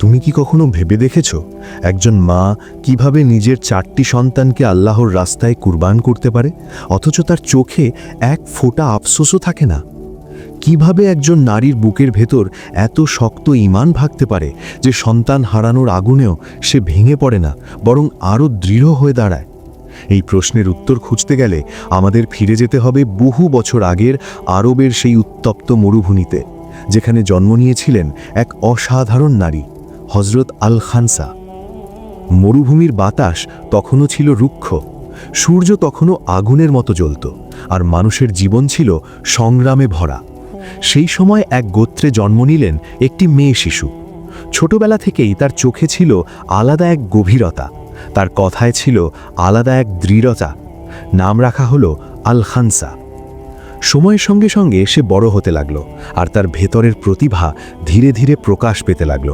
তুমি কি কখনো ভেবে দেখেছ? একজন মা কীভাবে নিজের চারটি সন্তানকে আল্লাহর রাস্তায় কুরবান করতে পারে? অথচ তার চোখে এক ফোঁটা আফসোসও থাকে না। কীভাবে একজন নারীর বুকের ভেতর এত শক্ত ইমান ভাগতে পারে যে সন্তান হারানোর আগুনেও সে ভেঙে পড়ে না, বরং আরও দৃঢ় হয়ে দাঁড়ায়? এই প্রশ্নের উত্তর খুঁজতে গেলে আমাদের ফিরে যেতে হবে বহু বছর আগের আরবের সেই উত্তপ্ত মরুভূমিতে, যেখানে জন্ম নিয়েছিলেন এক অসাধারণ নারী। হজরত আল খানসা মরুভূমির বাতাস তখনও ছিল রুক্ষ, সূর্য তখনও আগুনের মতো জ্বলত, আর মানুষের জীবন ছিল সংগ্রামে ভরা। সেই সময় এক গোত্রে জন্ম নিলেন একটি মেয়ে শিশু। ছোটবেলা থেকেই তার চোখে ছিল আলাদা এক গভীরতা, তার কথায় ছিল আলাদা এক দৃঢ়তা। নাম রাখা হলো আল খানসা সময়ের সঙ্গে সঙ্গে সে বড় হতে লাগল, আর তার ভেতরের প্রতিভা ধীরে ধীরে প্রকাশ পেতে লাগল।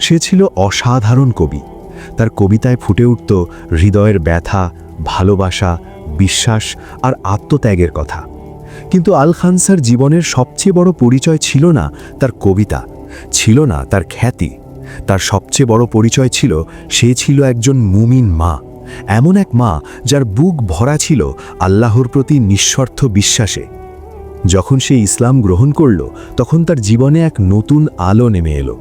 সে ছিল অসাধারণ কবি। তার কবিতায় ফুটে উঠত হৃদয়ের ব্যথা, ভালোবাসা, বিশ্বাস আর আত্মত্যাগের কথা। কিন্তু আল খানসার জীবনের সবচেয়ে বড় পরিচয় ছিল না তার কবিতা, ছিল না তার খ্যাতি। তার সবচেয়ে বড় পরিচয় ছিল সে ছিল একজন মুমিন মা, এমন এক মা যার বুক ভরা ছিল আল্লাহর প্রতি নিঃস্বার্থ বিশ্বাসে। যখন সে ইসলাম গ্রহণ করল, তখন তার জীবনে এক নতুন আলো নেমে এলো।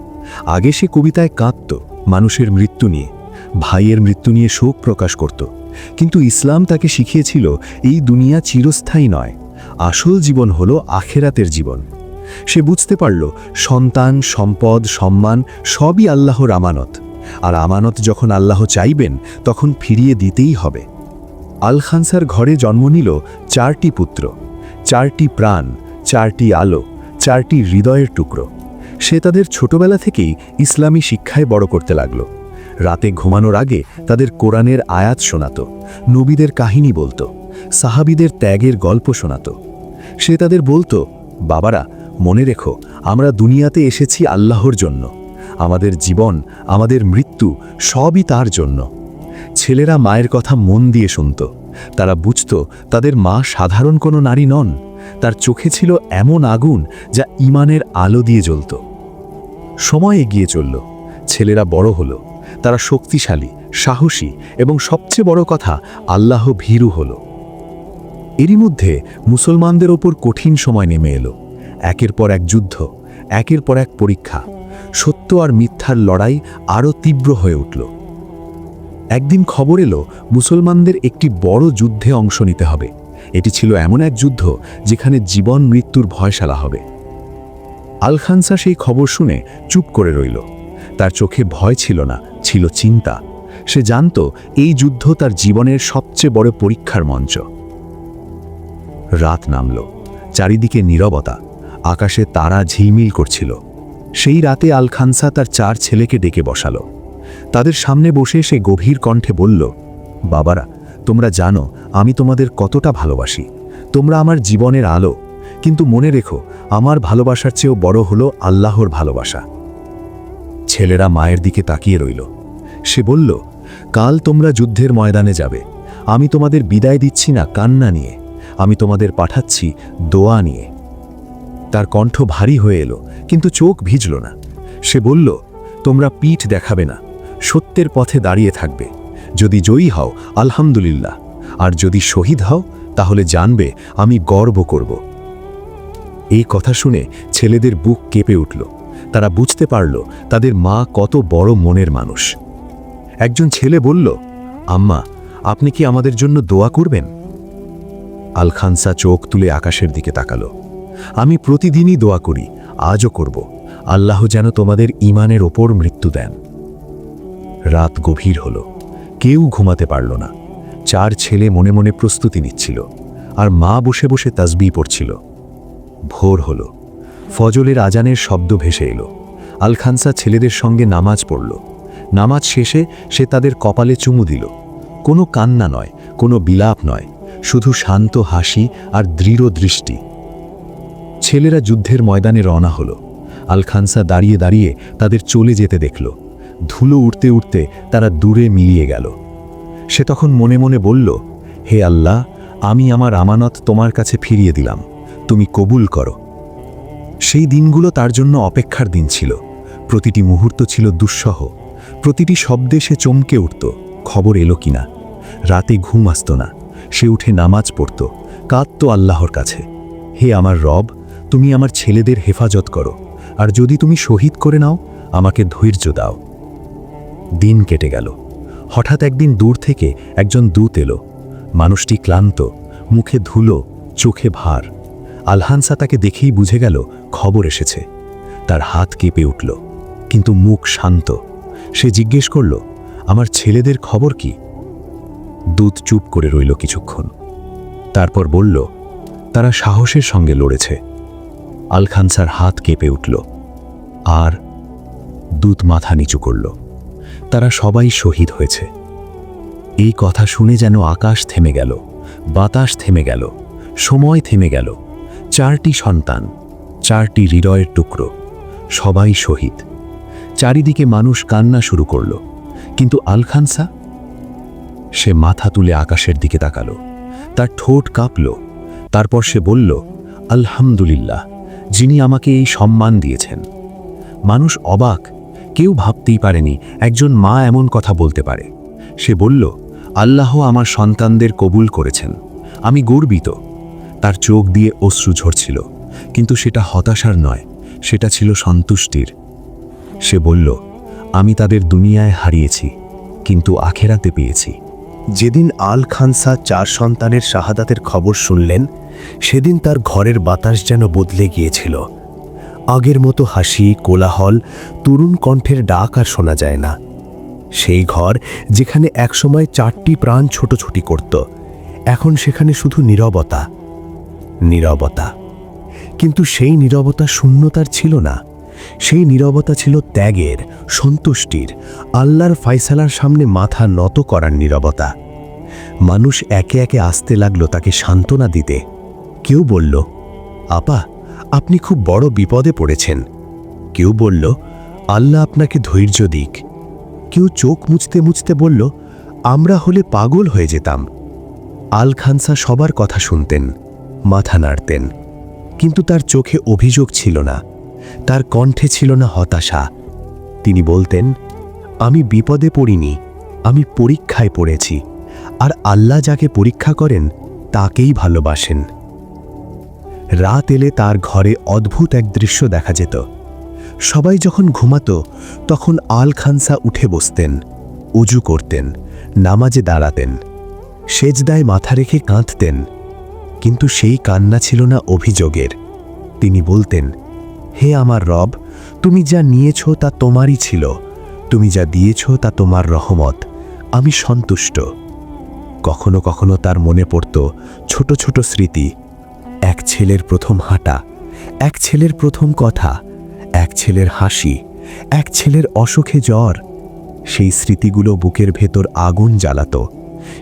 আগে সে কবিতায় কাঁদত মানুষের মৃত্যু নিয়ে, ভাইয়ের মৃত্যু নিয়ে শোক প্রকাশ করত। কিন্তু ইসলাম তাকে শিখিয়েছিল, এই দুনিয়া চিরস্থায়ী নয়, আসল জীবন হল আখেরাতের জীবন। সে বুঝতে পারল, সন্তান, সম্পদ, সম্মান সবই আল্লাহর আমানত। আর আমানত যখন আল্লাহ চাইবেন, তখন ফিরিয়ে দিতেই হবে। আল খানসার ঘরে জন্ম নিল চারটি পুত্র, চারটি প্রাণ, চারটি আলো, চারটি হৃদয়ের টুকরো। সে তাদের ছোটবেলা থেকেই ইসলামী শিক্ষায় বড় করতে লাগল। রাতে ঘুমানোর আগে তাদের কোরআনের আয়াত শোনাত, নবীদের কাহিনী বলতো, সাহাবিদের ত্যাগের গল্প শোনাত। সে তাদের বলতো, বাবারা, মনে রেখো, আমরা দুনিয়াতে এসেছি আল্লাহর জন্য। আমাদের জীবন, আমাদের মৃত্যু সবই তার জন্য। ছেলেরা মায়ের কথা মন দিয়ে শুনত। তারা বুঝত, তাদের মা সাধারণ কোনো নারী নন। তার চোখে ছিল এমন আগুন যা ইমানের আলো দিয়ে জ্বলত। সময় এগিয়ে চলল। ছেলেরা বড় হলো। তারা শক্তিশালী, সাহসী এবং সবচেয়ে বড় কথা, আল্লাহ ভীরু হলো। এরই মধ্যে মুসলমানদের ওপর কঠিন সময় নেমে এলো। একের পর এক যুদ্ধ, একের পর এক পরীক্ষা। সত্য আর মিথ্যার লড়াই আরও তীব্র হয়ে উঠল। একদিন খবর এলো, মুসলমানদের একটি বড় যুদ্ধে অংশ নিতে হবে। এটি ছিল এমন এক যুদ্ধ যেখানে জীবন মৃত্যুর ভয়শালা হবে। আলখানসা সেই খবর শুনে চুপ করে রইল। তার চোখে ভয় ছিল না, ছিল চিন্তা। সে জানত এই যুদ্ধ তার জীবনের সবচেয়ে বড় পরীক্ষার মঞ্চ। রাত নামল, চারিদিকে নীরবতা, আকাশে তারা ঝিলমিল করছিল। সেই রাতে আলখানসা তার চার ছেলেকে ডেকে বসালো। তাদের সামনে বসে সে গভীর কণ্ঠে বলল, বাবারা, তোমরা জানো, আমি তোমাদের কতটা ভালোবাসি। তোমরা আমার জীবনের আলো, কিন্তু মনে রেখো আমার ভালোবাসার চেয়েও বড় হলো আল্লাহর ভালোবাসা। ছেলেরা মায়ের দিকে তাকিয়ে রইল। সে বলল, কাল তোমরা যুদ্ধের ময়দানে যাবে। আমি তোমাদের বিদায় দিচ্ছি না কান্না নিয়ে। আমি তোমাদের পাঠাচ্ছি দোয়া নিয়ে। তার কণ্ঠ ভারী হয়ে এলো, কিন্তু চোখ ভিজল না। সে বলল, তোমরা পিঠ দেখাবে না। সত্যের পথে দাঁড়িয়ে থাকবে। যদি জয়ী হও, আলহামদুলিল্লাহ। আর যদি শহীদ হও, তাহলে জানবে আমি গর্ব করব। এই কথা শুনে ছেলেদের বুক কেঁপে উঠল। তারা বুঝতে পারল তাদের মা কত বড় মনের মানুষ। একজন ছেলে বলল, আম্মা, আপনি কি আমাদের জন্য দোয়া করবেন? আলখানসা চোখ তুলে আকাশের দিকে তাকালো। আমি প্রতিদিনই দোয়া করি, আজও করব। আল্লাহ যেন তোমাদের ইমানের ওপর মৃত্যু দেন। রাত গভীর হল। কেউ ঘুমাতে পারল না। চার ছেলে মনে মনে প্রস্তুতি নিচ্ছিল। আর মা বসে বসে তাসবি পড়ছিল। ভোর হল। ফজলের আজানের শব্দ ভেসে এলো। আলখানসা ছেলেদের সঙ্গে নামাজ পড়ল। নামাজ শেষে সে তাদের কপালে চুমু দিল। কোনো কান্না নয়, কোনো বিলাপ নয়, শুধু শান্ত হাসি আর দৃঢ় দৃষ্টি। ছেলেরা যুদ্ধের ময়দানে রওনা হলো। আলখানসা দাঁড়িয়ে দাঁড়িয়ে তাদের চলে যেতে দেখল। ধুলো উঠতে উঠতে তারা দূরে মিলিয়ে গেল। সে তখন মনে মনে বলল, হে আল্লাহ, আমি আমার আমানত তোমার কাছে ফিরিয়ে দিলাম। তুমি কবুল করো। সেই দিনগুলো তার জন্য অপেক্ষার দিন ছিল। প্রতিটি মুহূর্ত ছিল দুঃসহ। প্রতিটি শব্দে সে চমকে উঠত, খবর এলো কিনা। রাতে ঘুম আসত না, সে উঠে নামাজ পড়ত, কাঁদত আল্লাহর কাছে। হে আমার রব, তুমি আমার ছেলেদের হেফাজত করো, আর যদি তুমি শহীদ করে নাও, আমাকে ধৈর্য দাও। দিন কেটে গেল। হঠাৎ একদিন দূর থেকে একজন দূত এলো। মানুষটি ক্লান্ত, মুখে ধুলো, চোখে ভার। আলহানসা তাকে দেখেই বুঝে গেল খবর এসেছে। তার হাত কেঁপে উঠল, কিন্তু মুখ শান্ত। সে জিজ্ঞেস করল, আমার ছেলেদের খবর কি? দূত চুপ করে রইল কিছুক্ষণ। তারপর বলল, তারা সাহসের সঙ্গে লড়েছে। আলখানসার হাত কেঁপে উঠল, আর দূত মাথা নিচু করল, তারা সবাই শহীদ হয়েছে। এই কথা শুনে যেন আকাশ থেমে গেল, বাতাস থেমে গেল, সময় থেমে গেল। চারটি সন্তান, চারটি হৃদয়ের টুকরো, সবাই শহীদ। চারিদিকে মানুষ কান্না শুরু করল, কিন্তু আলখানসা? সে মাথা তুলে আকাশের দিকে তাকালো, তার ঠোঁট কাঁপল, তারপর সে বলল, আলহামদুলিল্লাহ, যিনি আমাকে এই সম্মান দিয়েছেন। মানুষ অবাক, কেউ ভাবতেই পারেনি একজন মা এমন কথা বলতে পারে। সে বলল, আল্লাহ আমার সন্তানদের কবুল করেছেন, আমি গর্বিত। তার চোখ দিয়ে অশ্রু ঝরছিল। কিন্তু সেটা হতাশার নয়, সেটা ছিল সন্তুষ্টির। সে বলল, আমি তাদের দুনিয়ায় হারিয়েছি, কিন্তু আখেরাতে পেয়েছি। যেদিন আল খানসা চার সন্তানের শাহাদাতের খবর শুনলেন, সেদিন তার ঘরের বাতাস যেন বদলে গিয়েছিল। আগের মতো হাসি, কোলাহল, তরুণ কণ্ঠের ডাক আর শোনা যায় না। সেই ঘর যেখানে একসময় চারটি প্রাণ ছোটোছুটি করত, এখন সেখানে শুধু নীরবতা। নীরবতা। কিন্তু সেই নীরবতা শূন্যতার ছিল না। সেই নীরবতা ছিল ত্যাগের, সন্তুষ্টির, আল্লাহর ফাইসালার সামনে মাথা নত করার নীরবতা। মানুষ একে একে আসতে লাগল তাকে সান্ত্বনা দিতে। কেউ বলল, আপা, আপনি খুব বড় বিপদে পড়েছেন। কেউ বলল, আল্লাহ আপনাকে ধৈর্য দিক। কেউ চোখ মুছতে মুছতে বলল, আমরা হলে পাগল হয়ে যেতাম। আল খানসা সবার কথা শুনতেন। মাথা নাড়তেন, কিন্তু তার চোখে অভিযোগ ছিল না, তার কণ্ঠে ছিল না হতাশা। তিনি বলতেন, আমি বিপদে পড়িনি, আমি পরীক্ষায় পড়েছি, আর আল্লাহ যাকে পরীক্ষা করেন, তাকেই ভালোবাসেন। রাত এলে তার ঘরে অদ্ভুত এক দৃশ্য দেখা যেত। সবাই যখন ঘুমাত, তখন আল খানসা উঠে বসতেন, উজু করতেন, নামাজে দাঁড়াতেন, সেজদায় মাথা রেখে কাঁদতেন। কিন্তু সেই কান্না ছিল না অভিযোগের। তিনি বলতেন, হে আমার রব, তুমি যা নিয়েছ তা তোমারই ছিল। তুমি যা দিয়েছ তা তোমার রহমত। আমি সন্তুষ্ট। কখনো কখনো তার মনে পড়ত ছোট ছোট স্মৃতি, এক ছেলের প্রথম হাঁটা, এক ছেলের প্রথম কথা, এক ছেলের হাসি, এক ছেলের অসুখে জ্বর। সেই স্মৃতিগুলো বুকের ভেতর আগুন জ্বালাত।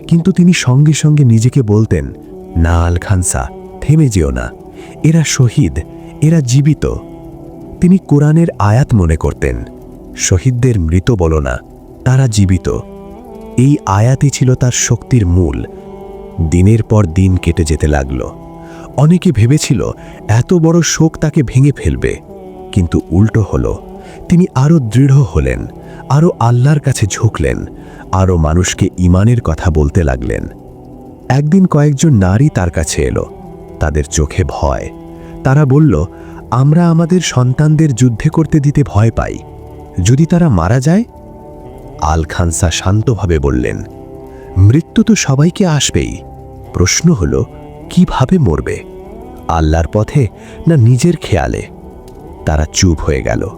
কিন্তু তিনি সঙ্গে সঙ্গে নিজেকে বলতেন না আল খানসা, থেমে যেও না। এরা শহীদ, এরা জীবিত। তিনি কোরআনের আয়াত মনে করতেন, শহীদদের মৃত বলো না, তারা জীবিত। এই আয়াতই ছিল তার শক্তির মূল। দিনের পর দিন কেটে যেতে লাগল। অনেকে ভেবেছিল, এত বড় শোক তাকে ভেঙে ফেলবে। কিন্তু উল্টো হল, তিনি আরও দৃঢ় হলেন আরও আল্লাহর কাছে ঝুঁকলেন আরও মানুষকে ইমানের কথা বলতে লাগলেন। একদিন কয়েকজন নারী তার কাছে এলো। তাদের চোখে ভয়। তারা বলল, আমরা আমাদের সন্তানদের যুদ্ধে করতে দিতে ভয় পাই। যদি তারা মারা যায়? আল খানসা শান্তভাবে বললেন, মৃত্যু তো সবাইকে আসবেই। প্রশ্ন হল, কীভাবে মরবে? আল্লাহর পথে না নিজের খেয়ালে? তারা চুপ হয়ে গেল।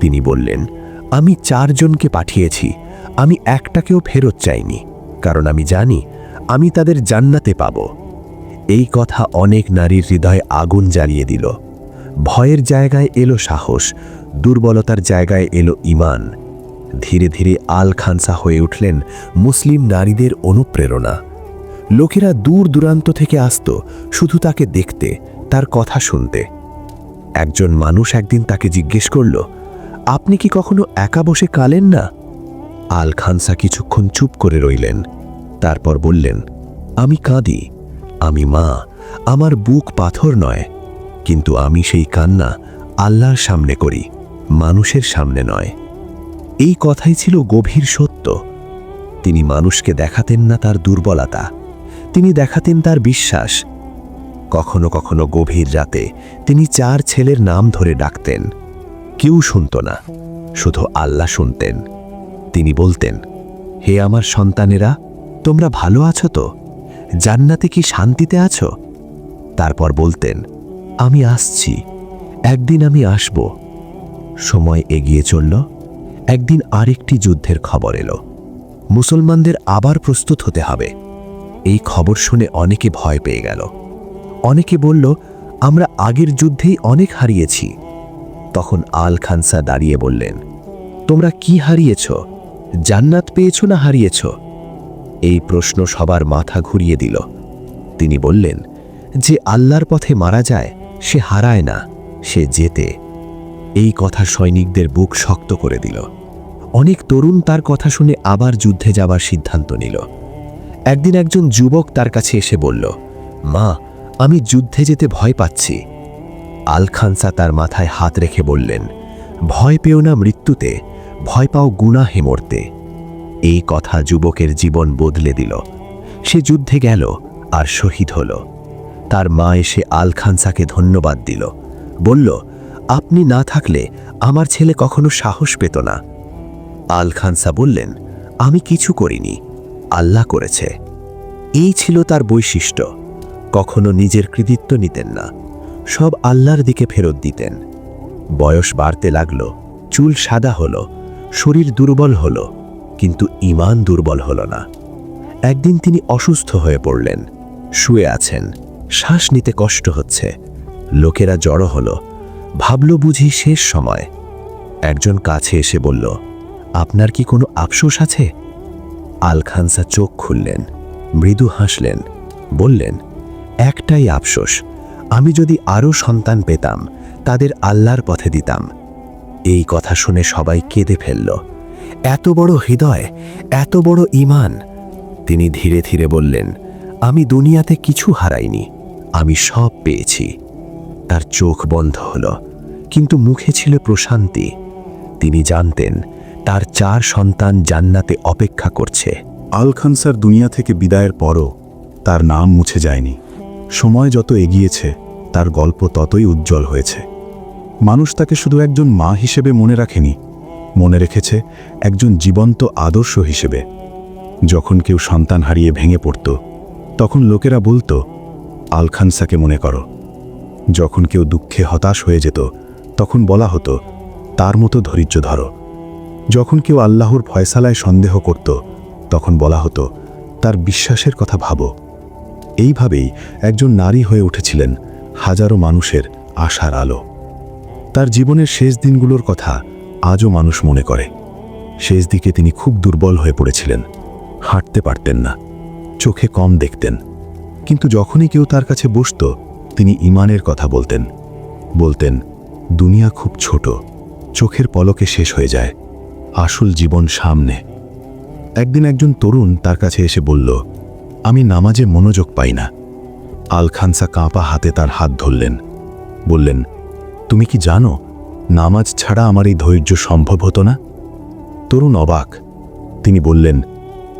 তিনি বললেন, আমি চারজনকে পাঠিয়েছি। আমি একটাকেও ফেরত চাইনি, কারণ আমি জানি আমি তাদের জান্নাতে পাব। এই কথা অনেক নারীর হৃদয়ে আগুন জ্বালিয়ে দিল। ভয়ের জায়গায় এলো সাহস, দুর্বলতার জায়গায় এলো ইমান ধীরে ধীরে আল খানসা হয়ে উঠলেন মুসলিম নারীদের অনুপ্রেরণা। লোকেরা দূর দূরান্ত থেকে আসত, শুধু তাকে দেখতে, তার কথা শুনতে। একজন মানুষ একদিন তাকে জিজ্ঞেস করল, আপনি কি কখনো একা বসে কালেন না? আল খানসা কিছুক্ষণ চুপ করে রইলেন। তারপর বললেন, আমি কাঁদি, আমি মা, আমার বুক পাথর নয়, কিন্তু আমি সেই কান্না আল্লাহর সামনে করি, মানুষের সামনে নয়। এই কথাই ছিল গভীর সত্য। তিনি মানুষকে দেখাতেন না তার দুর্বলতা, তিনি দেখাতেন তার বিশ্বাস। কখনো কখনো গভীর রাতে তিনি চার ছেলের নাম ধরে ডাকতেন, কেউ শুনত না, শুধু আল্লাহ শুনতেন। তিনি বলতেন, হে আমার সন্তানেরা তোমরা ভালো আছো তো? জান্নাতে কি শান্তিতে আছো? তারপর বলতেন, আমি আসছি, একদিন আমি আসব। সময় এগিয়ে চলল, একদিন আরেকটি যুদ্ধের খবর এলো। মুসলমানদের আবার প্রস্তুত হতে হবে। এই খবর শুনে অনেকে ভয় পেয়ে গেল। অনেকে বলল, আমরা আগের যুদ্ধেই অনেক হারিয়েছি। তখন আল খানসা দাঁড়িয়ে বললেন, তোমরা কি হারিয়েছ? জান্নাত পেয়েছ না হারিয়েছ? এই প্রশ্ন সবার মাথা ঘুরিয়ে দিল। তিনি বললেন, যে আল্লাহর পথে মারা যায়, সে হারায় না, সে জেতে। এই কথা সৈনিকদের বুক শক্ত করে দিল। অনেক তরুণ তার কথা শুনে আবার যুদ্ধে যাবার সিদ্ধান্ত নিল। একদিন একজন যুবক তার কাছে এসে বলল, মা, আমি যুদ্ধে যেতে ভয় পাচ্ছি। আল খানসা তার মাথায় হাত রেখে বললেন, ভয় পেও না মৃত্যুতে, ভয় পাও গুনাহে মরতে। এই কথা যুবকের জীবন বদলে দিল। সে যুদ্ধে গেল আর শহীদ হল। তার মা এসে আল খানসাকে ধন্যবাদ দিল। বলল, আপনি না থাকলে আমার ছেলে কখনো সাহস পেত না। আল খানসা বললেন, আমি কিছু করিনি। আল্লাহ করেছে। এই ছিল তার বৈশিষ্ট্য। কখনো নিজের কৃতিত্ব নিতেন না। সব আল্লাহর দিকে ফেরত দিতেন। বয়স বাড়তে লাগল, চুল সাদা হলো, শরীর দুর্বল হলো। কিন্তু ইমান দুর্বল হল না। একদিন তিনি অসুস্থ হয়ে পড়লেন। শুয়ে আছেন। শ্বাস নিতে কষ্ট হচ্ছে। লোকেরা জড়ো হলো। ভাবল বুঝি শেষ সময়। একজন কাছে এসে বলল, আপনার কি কোনো আফসোস আছে? আল খানসা চোখ খুললেন। মৃদু হাসলেন। বললেন, একটাই আফসোস। আমি যদি আরও সন্তান পেতাম, তাদের আল্লাহর পথে দিতাম। এই কথা শুনে সবাই কেঁদে ফেলল। এত বড় হৃদয়, এত বড় ইমান তিনি ধীরে ধীরে বললেন, আমি দুনিয়াতে কিছু হারাইনি, আমি সব পেয়েছি। তার চোখ বন্ধ হলো, কিন্তু মুখে ছিল প্রশান্তি। তিনি জানতেন, তার চার সন্তান জান্নাতে অপেক্ষা করছে। আল খানসার দুনিয়া থেকে বিদায়ের পরও তার নাম মুছে যায়নি। সময় যত এগিয়েছে, তার গল্প ততই উজ্জ্বল হয়েছে। মানুষ তাকে শুধু একজন মা হিসেবে মনে রাখেনি মনে রেখেছে একজন জীবন্ত আদর্শ হিসেবে। যখন কেউ সন্তান হারিয়ে ভেঙে পড়ত, তখন লোকেরা বলতো আল খানসাকে মনে করো। যখন কেউ দুঃখে হতাশ হয়ে যেত, তখন বলা হতো, তার মতো ধৈর্য ধরো। যখন কেউ আল্লাহর ফয়সালায় সন্দেহ করত, তখন বলা হতো, তার বিশ্বাসের কথা ভাবো। এইভাবেই একজন নারী হয়ে উঠেছিলেন হাজারো মানুষের আশার আলো। তার জীবনের শেষ দিনগুলোর কথা আজও মানুষ মনে করে। শেষ দিকে তিনি খুব দুর্বল হয়ে পড়েছিলেন। হাঁটতে পারতেন না। চোখে কম দেখতেন। কিন্তু যখনই কেউ তার কাছে বসত, তিনি ইমানের কথা বলতেন। বলতেন, দুনিয়া খুব ছোট। চোখের পলকে শেষ হয়ে যায়। আসল জীবন সামনে। একদিন একজন তরুণ তার কাছে এসে বলল, আমি নামাজে মনোযোগ পাই না। আল খানসা কাঁপা হাতে তার হাত ধরলেন। বললেন, তুমি কি জানো নামাজ ছাড়া আমার এই ধৈর্য সম্ভব হতো না? তরুণ অবাক। তিনি বললেন,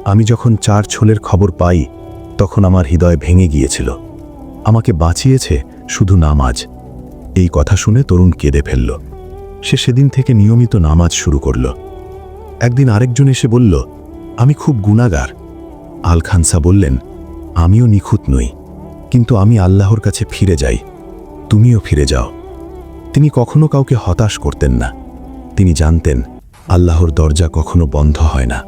আমি যখন চার ছোলের খবর পাই, তখন আমার হৃদয় ভেঙে গিয়েছিল। আমাকে বাঁচিয়েছে শুধু নামাজ। এই কথা শুনে তরুণ কেঁদে ফেলল। সে সেদিন থেকে নিয়মিত নামাজ শুরু করল। একদিন আরেকজন এসে বলল, আমি খুব গুণাগার। আল খানসা বললেন, আমিও নিখুঁত নই, কিন্তু আমি আল্লাহর কাছে ফিরে যাই। তুমিও ফিরে যাও। তিনি কখনো কাউকে হতাশ করতেন না। তিনি জানতেন, আল্লাহর দরজা কখনো বন্ধ হয় না।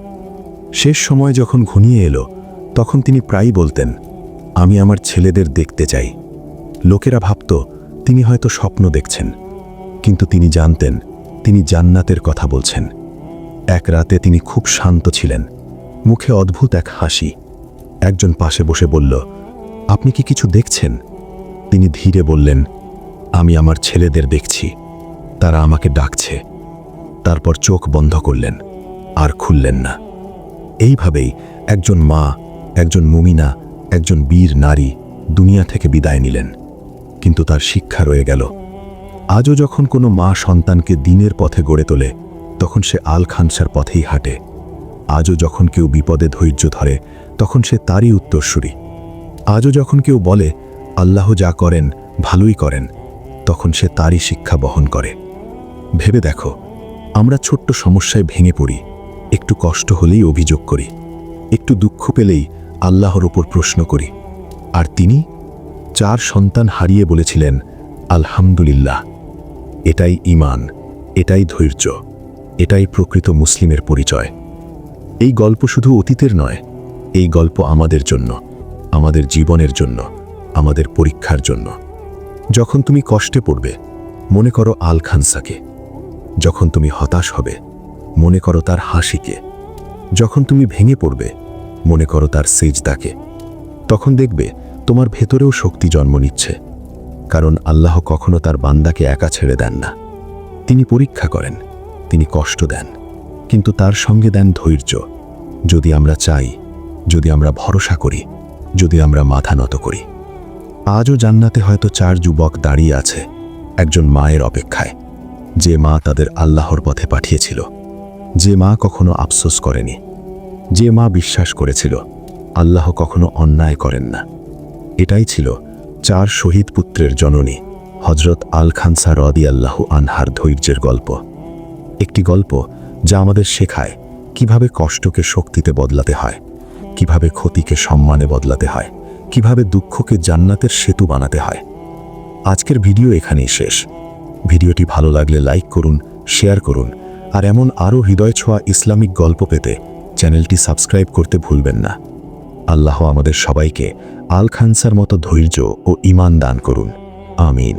শেষ সময় যখন ঘনিয়ে এলো, তখন তিনি প্রায়ই বলতেন, আমি আমার ছেলেদের দেখতে চাই। লোকেরা ভাবত, তিনি হয়তো স্বপ্ন দেখছেন। কিন্তু তিনি জানতেন, তিনি জান্নাতের কথা বলছেন। এক রাতে তিনি খুব শান্ত ছিলেন। মুখে অদ্ভুত এক হাসি। একজন পাশে বসে বলল, আপনি কি কিছু দেখছেন? তিনি ধীরে বললেন আমি আমার ছেলেদের দেখছি। তারা আমাকে ডাকছে। তারপর চোখ বন্ধ করলেন, আর খুললেন না। এইভাবেই একজন মা, একজন মুমিনা, একজন বীর নারী দুনিয়া থেকে বিদায় নিলেন। কিন্তু তার শিক্ষা রয়ে গেল। আজও যখন কোনো মা সন্তানকে দিনের পথে গড়ে তোলে, তখন সে আল খানসার পথেই হাঁটে। আজও যখন কেউ বিপদে ধৈর্য ধরে, তখন সে তারই উত্তরসূরি। আজও যখন কেউ বলে, আল্লাহ যা করেন, ভালোই করেন। তখন সে তারই শিক্ষা বহন করে। ভেবে দেখো, আমরা ছোট্ট সমস্যায় ভেঙে পড়ি। একটু কষ্ট হলেই অভিযোগ করি। একটু দুঃখ পেলেই আল্লাহর ওপর প্রশ্ন করি। আর তিনি চার সন্তান হারিয়ে বলেছিলেন, আলহামদুলিল্লাহ, এটাই ইমান এটাই ধৈর্য, এটাই প্রকৃত মুসলিমের পরিচয়। এই গল্প শুধু অতীতের নয়, এই গল্প আমাদের জন্য, আমাদের জীবনের জন্য, আমাদের পরীক্ষার জন্য। যখন তুমি কষ্টে পড়বে, মনে করো আল খানসাকে যখন তুমি হতাশ হবে, মনে করো তার হাসিকে। যখন তুমি ভেঙে পড়বে, মনে করো তার সেজদাকে। তখন দেখবে তোমার ভেতরেও শক্তি জন্ম নিচ্ছে, কারণ আল্লাহ কখনো তার বান্দাকে একা ছেড়ে দেন না। তিনি পরীক্ষা করেন, তিনি কষ্ট দেন, কিন্তু তার সঙ্গে দেন ধৈর্য। যদি আমরা চাই, যদি আমরা ভরসা করি, যদি আমরা মাথা নত করি। আজও জান্নাতে হয়তো চার যুবক দাঁড়িয়ে আছে, একজন মায়ের অপেক্ষায়। যে মা তাদের আল্লাহর পথে পাঠিয়েছিল। যে মা কখনো আফসোস করেনি। যে মা বিশ্বাস করেছিল, আল্লাহ কখনো অন্যায় করেন না। এটাই ছিল চার শহীদ পুত্রের জননী হজরত আল খানসা রদি আল্লাহ আনহার ধৈর্যের গল্প। একটি গল্প যা আমাদের শেখায় কীভাবে কষ্টকে শক্তিতে বদলাতে হয়, কীভাবে ক্ষতিকে সম্মানে বদলাতে হয়। কীভাবে দুঃখকে জান্নাতের সেতু বানাতে হয়। আজকের ভিডিও এখানেই শেষ। ভিডিওটি ভালো লাগলে লাইক করুন, শেয়ার করুন, আর এমন আরও হৃদয় ছোঁয়া ইসলামিক গল্প পেতে চ্যানেলটি সাবস্ক্রাইব করতে ভুলবেন না। আল্লাহ আমাদের সবাইকে আল খানসার মতো ধৈর্য ও ইমান দান করুন। আমিন।